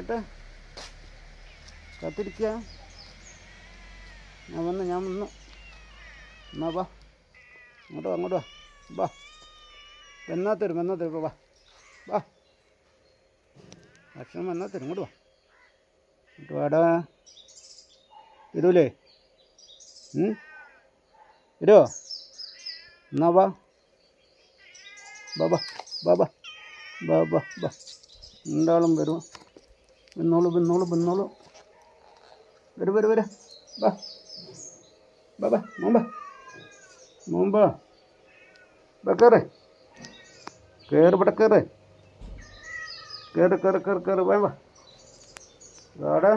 ഇരിക്കട്ടെ കാത്തിരിക്കുക ഞാൻ വന്നു ഞാൻ വന്നു. എന്നാ വാ. അങ്ങോട്ട് വാ അങ്ങോട്ട് വാ. വാ. എന്നാ തരും എന്നാ തരും വാ. വാ. ഭക്ഷണം എന്നാ തരും ഇങ്ങോട്ട് വാ. ഇങ്ങോട്ട് വാടാ. തരൂലേ തരുമോ എന്നാ വാ. ബാബാ ബാബാ ബാബാ ബാ എന്താളും വരുമോ വന്നോളൂ വന്നോളൂ വന്നോളൂ വരും വരും വരും. ബാ ബാ ബാ ബാ മോൻ ബാ കയറ് കയറ് ഇവിടെ കയറ് കയറ് കയറ് കയറ് കയറ് വാ വാടാ.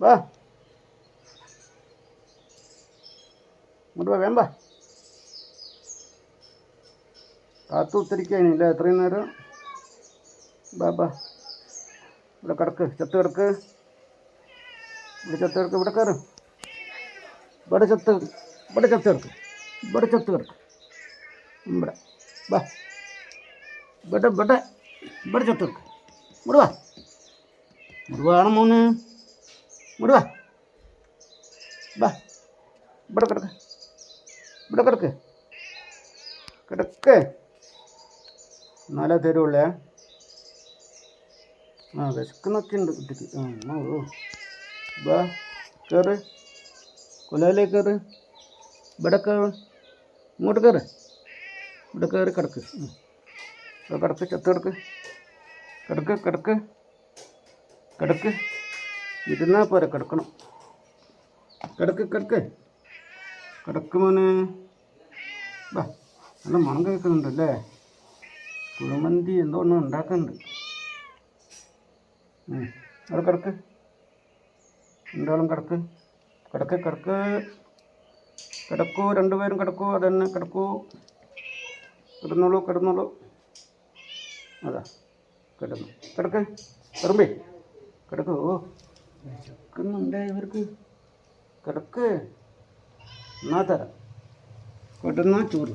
വാ. ഇങ്ങോട്ട് വാ വേണ്ട കാത്തു ഉത്തരിക്കാനില്ല എത്രയും നേരം. ബാബാ ഇവിടെ കിടക്ക് ചത്ത് കിടക്ക്. ഇവിടെ ചത്ത് കിടക്ക് ഇവിടെ കയറ്. ഇവിടെ ചത്ത് ഇവിടെ ചത്ത് കിടക്ക് ഇവിടെ ചത്ത് കിടക്ക്. ഇവിടെ വാ. ഇവിടെ ഇവിടെ ഇവിടെ ചത്ത് കിടക്ക്. ഇവിടെ വാ. ഇവിടെ വേണം മോന്. ഇവിടെ വാ. വാ. ഇവിടെ കിടക്ക്. ഇവിടെ കിടക്ക്. കിടക്ക്. എന്നാലേ തരുള്ളേ. ആ വിശക്കുന്നൊക്കെ ഉണ്ട്. കുട്ടിക്ക് ആ ഓ ബാ കയറ് കൊലയിലേക്ക് കയറ് ഇവിടെ കയറ് ഇങ്ങോട്ട് കയറ് ഇവിടെ കയറി കിടക്ക്. കിടക്ക് ചത്ത് കിടക്ക്. കിടക്ക് കിടക്ക്. കിടക്ക്. ഇരുന്നാൽ പോരെ കിടക്കണം. കിടക്ക് കിടക്ക്. കിടക്ക് മോനെ. ബാ നല്ല മണം കേൾക്കുന്നുണ്ടല്ലേ കുഴിമന്തി എന്തോ ഒന്നും ഉണ്ടാക്കുന്നുണ്ട്. അവിടെ കിടക്ക്. രണ്ടാളും കിടക്ക്. കിടക്ക് കിടക്ക്. കിടക്കൂ രണ്ടുപേരും കിടക്കൂ അതന്നെ കിടക്കൂ. കിടന്നോളൂ കിടന്നോളൂ. അതാ കിടന്നു. കിടക്ക് കിടമ്പേ കിടക്കൂ ഓ. വിശക്കുന്നുണ്ടേ ഇവർക്ക്. കിടക്ക്. എന്നാ തരാം. കിടന്നാ ചോറ്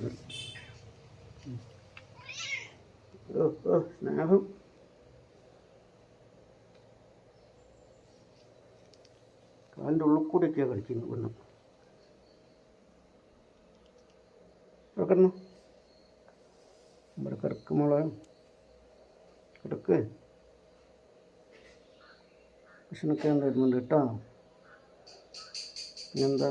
ഓ സ്നേഹം. കാലിന്റെ ഉള്ളിൽ കൂടെയൊക്കെയാണ് കളിക്കുന്നത് പെണ്ണ്. കിടക്കണം? ഇവിടെ കിടക്ക് മോളെ. കിടക്ക്. ഭക്ഷണമൊക്കെ വരുന്നുണ്ട്? കേട്ടോ പിന്നെന്താ?